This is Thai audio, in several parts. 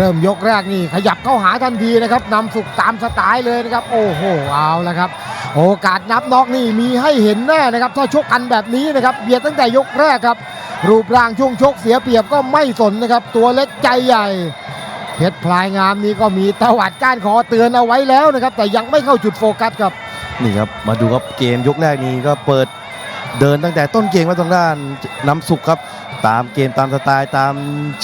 เริ่มยกแรกนี่ขยับเข้าหาทันทีนะครับนำสุกตามสไตล์เลยนะครับ โอ้โหเอาละครับ โอกาสนับน็อกนี่มีให้เห็นแน่นะครับ ถ้าชกกันแบบนี้นะครับเบียดตั้งแต่ยกแรกครับ รูปร่างช่วงชกเสียเปรียบก็ไม่สนนะครับ ตัวเล็กใจใหญ่เพชรพลายงามนี่ก็มีตวัดก้านคอเตือนเอาไว้แล้วนะครับ แต่ยังไม่เข้าจุดโฟกัสครับนี่ครับมาดูครับเกมยกแรกนี้ก็เปิดเดินตั้งแต่ต้นเกมมาทางด้านน้ำสุกครับ ตามเกมตามสไตล์ตาม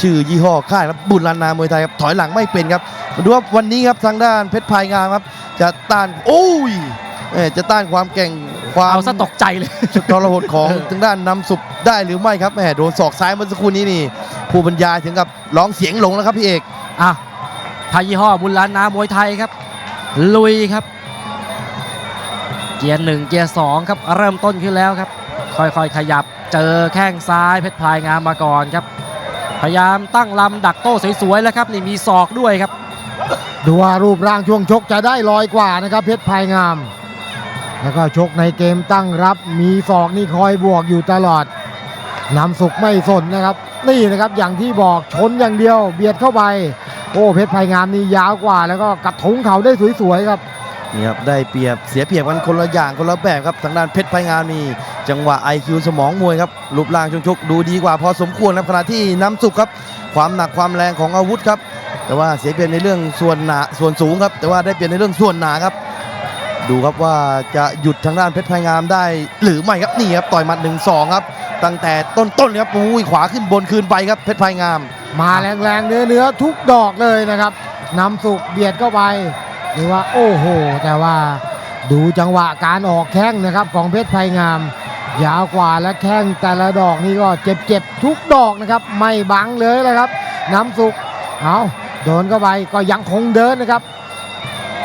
ชื่อยี่ห้อค่ายครับบุญลานนามวยไทยครับถอยหลังไม่เป็นครับมาดูว่าวันนี้ครับทางด้านเพชรพายงามครับ จะต้านโอ้ยเอ่อจะต้านความเก่งความเอาซะตกใจเลยชุดทรหดของทางด้านน้ำสุกได้หรือไม่ครับแหมโดนศอกซ้ายเมื่อสักครู่นี้นี่ ผู้บรรยายถึงกับร้องเสียงหลงแล้วครับพี่เอกอะไทยยี่ห้อบุญล้านนามวยไทยครับ ลุยครับ เกียร์หนึ่งเกียร์สองครับเริ่มต้นขึ้นแล้วครับ ค่อยๆขยับ เจอแข้งซ้ายเพชรพลายงามมาก่อนครับ พยายามตั้งลำดักโต้สวยๆแล้วครับนี่มีศอกด้วยครับ ดูว่ารูปร่างช่วงชกจะได้ลอยกว่านะครับเพชรพายงาม แล้วก็ชกในเกมตั้งรับมีศอกนี่คอยบวกอยู่ตลอดนำสุกไม่สนนะครับ นี่นะครับอย่างที่บอกชนอย่างเดียว เบียดเข้าไป โอ้เพชรพายงามนี่ยาวกว่า แล้วก็กระทุ้งเขาได้สวยๆครับ นี่ครับได้เปรียบเสียเปรียบกันคนละอย่างคนละแบบครับทางด้านเพชรไพงามนี่จังหวะ IQ สมองมวยครับรูปร่างชงชกดูดีกว่าพอสมควรครับขณะที่น้ำสุกครับ ความหนักความแรงของอาวุธครับ แต่ว่าเสียเปรียบในเรื่องส่วนหนาส่วนสูงครับ แต่ว่าได้เปรียบในเรื่องส่วนหนาครับ ดูครับว่าจะหยุดทางด้านเพชรไพงามได้ หรือไม่ครับนี่ครับต่อยหมัดหนึ่งสองครับ ตั้งแต่ต้นๆครับอุ้ยขวาขึ้นบนคืนไปครับเพชรไพงาม มาแรงๆเนื้อเนื้อๆทุกดอกเลยนะครับนำสุกเบียดเข้าไป หรือว่าโอ้โห แต่ว่าดูจังหวะการออกแข้งนะครับของเพชรไพงาม ยาวกว่าและแข้งแต่ละดอกนี่ก็เจ็บๆทุกดอกนะครับ ไม่บังเลยนะครับ น้ำสุกเอาโดนเข้าไปก็ยังคงเดินนะครับ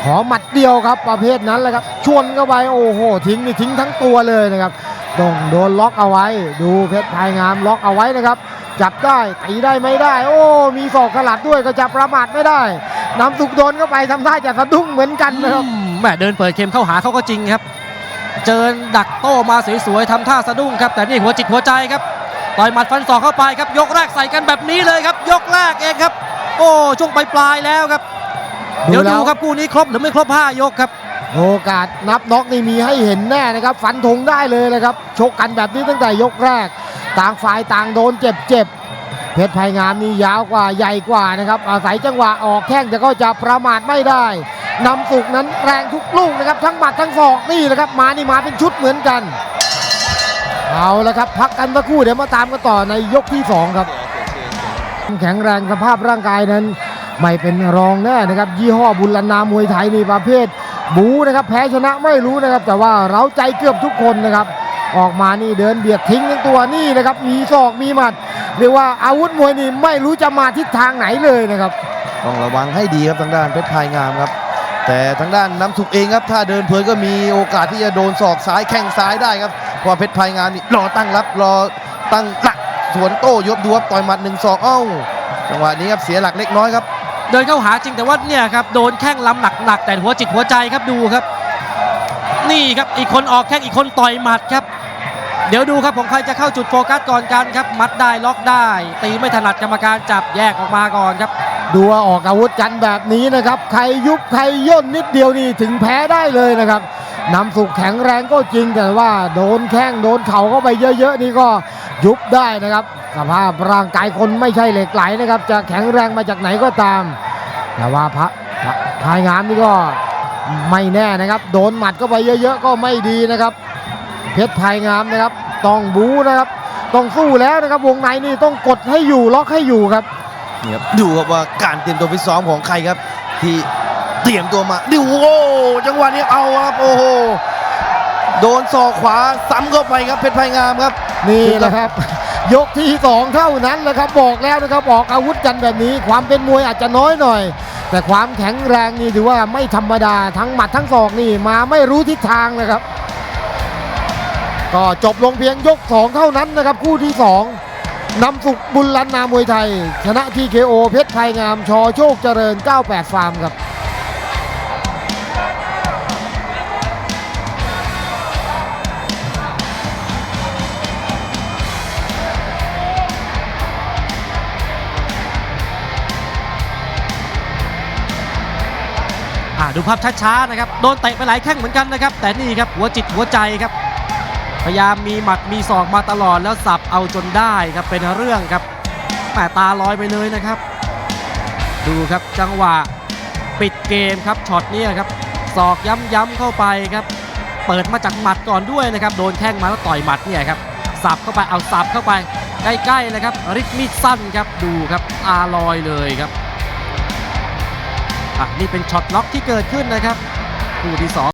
ขอหมัดเดียวครับประเภทนั้นแหละครับชวนเข้าไปโอ้โห ทิ้งนี่ทิ้งทั้งตัวเลยนะครับต้องโดนล็อกเอาไว้ ดูเพชรไพงามล็อกเอาไว้นะครับ จับได้ตีได้ไม่ได้ โอ้ มีศอกขลัดด้วยก็จะประมาทไม่ได้ น้ำสุกโดนเข้าไปทำท่าจะสะดุ้งเหมือนกันนะครับอืมแหมเดินเปิดเข็มเข้าหาเขาก็จริงครับ เจอดักโต้มาสวยๆทำท่าสะดุ้งครับ แต่นี่หัวจิตหัวใจครับต่อยหมัดฟันศอกเข้าไปครับ ยกแรกใส่กันแบบนี้เลยครับ ยกแรกเองครับ โอ้ช่วงปลายๆแล้วครับ เดี๋ยวดูครับคู่นี้ครบหรือไม่ครบห้ายกครับโอกาสนับน็อกนี่มีให้เห็นแน่นะครับฟันธงได้เลยนะครับชกกันแบบนี้ตั้งแต่ยกแรก ต่างฝ่ายต่างโดนเจ็บเจ็บ เพชรไพงามนี่ยาวกว่าใหญ่กว่านะครับ อาศัยจังหวะออกแข้งแต่ก็จะประมาทไม่ได้นำสุกนั้นแรงทุกลูกนะครับ ทั้งหมัดทั้งศอกนี่แหละครับมานี่มาเป็นชุดเหมือนกัน เอาละครับ พักกันสักครู่เดี๋ยวมาตามกันต่อในยกที่สองครับ แข็งแรงสภาพร่างกายนั้น ไม่เป็นรองแน่นะครับ ยี่ห้อบุญลนามวยไทยนี่ประเภท บูนะครับ แพ้ชนะไม่รู้นะครับ แต่ว่าเราใจเกือบทุกคนนะครับ ออกมานี่เดินเบียดทิ้งทั้งตัวนี่นะครับมีศอกมีหมัด เรียกว่าอาวุธมวยนี่ไม่รู้จะมาทิศทางไหนเลยนะครับ ต้องระวังให้ดีครับทางด้านเพชรพายงามครับ แต่ทางด้านน้ำสุกเองครับ ถ้าเดินเพลินก็มีโอกาสที่จะโดนศอกซ้ายแข้งซ้ายได้ครับเพราะว่าเพชรพายงามนี่รอตั้งรับรอตั้งหลักสวนโต้ยบดูครับต่อยหมัดหนึ่งศอกเอ้าจังหวะนี้ครับเสียหลักเล็กน้อยครับเดินเข้าหาจริงแต่ว่าเนี่ยครับโดนแข้งลำหนักๆแต่หัวจิตหัวใจครับดูครับ นี่ครับอีกคนออกแข้งอีกคนต่อยหมัดครับ เดี๋ยวดูครับของใครจะเข้าจุดโฟกัสก่อนกันครับ มัดได้ล็อกได้ ตีไม่ถนัดกรรมการจับแยกออกมาก่อนครับ ดูว่าออกอาวุธกันแบบนี้นะครับ ใครยุบใครย่นนิดเดียวนี่ถึงแพ้ได้เลยนะครับนำสุกแข็งแรงก็จริงแต่ว่าโดนแข้งโดนเข่าเข้าไปเยอะๆนี่ก็ยุบได้นะครับสภาพร่างกายคนไม่ใช่เหล็กไหลนะครับ จะแข็งแรงมาจากไหนก็ตาม แต่ว่าพระพระพายงามนี่ก็ไม่แน่นะครับ โดนหมัดเข้าไปเยอะ ๆ ก็ไม่ดีนะครับ เพชรพายงามนะครับ ต้องบู๊นะครับต้องสู้แล้วนะครับวงในนี่ต้องกดให้อยู่ล็อกให้อยู่ครับนี่ครับดูครับว่าการเตรียมตัวฟิตซ้อมของใครครับ ที่เตรียมตัวมาดูโอ้จังหวะนี้เอาครับโอ้โหโดนศอกขวาซ้ำเข้าไปครับเพชรพายงามครับ นี่แหละครับ ยกที่สองเท่านั้นแหละครับบอกแล้วนะครับออกอาวุธกันแบบนี้ ความเป็นมวยอาจจะน้อยหน่อย แต่ความแข็งแรงนี่ถือว่าไม่ธรรมดาทั้งหมัดทั้งศอกนี่มาไม่รู้ทิศทางเลยครับ ก็จบลงเพียงยกสองเท่านั้นนะครับ คู่ที่สองนำสุกบุญลันนามวยไทย ชนะทีเคโอเพชรไพงามชอโชคเจริญ 98 ฟาร์มครับดูภาพช้าๆนะครับ โดนเตะไปหลายแข้งเหมือนกันนะครับ แต่นี่ครับหัวจิตหัวใจครับ พยายามมีหมัดมีศอกมาตลอดแล้วสับเอาจนได้ครับเป็นเรื่องครับแหมตาลอยไปเลยนะครับ ดูครับจังหวะปิดเกมครับช็อตเนี้ครับศอกย้ำๆเข้าไปครับ เปิดมาจากหมัดก่อนด้วยนะครับโดนแข้งมาแล้วต่อยหมัดเนี่ยครับสับเข้าไปเอาสับเข้าไปใกล้ๆเลยครับริดมีดสั้นครับดูครับตาลอยเลยครับอะนี่เป็นช็อตล็อกที่เกิดขึ้นนะครับคู่ที่สอง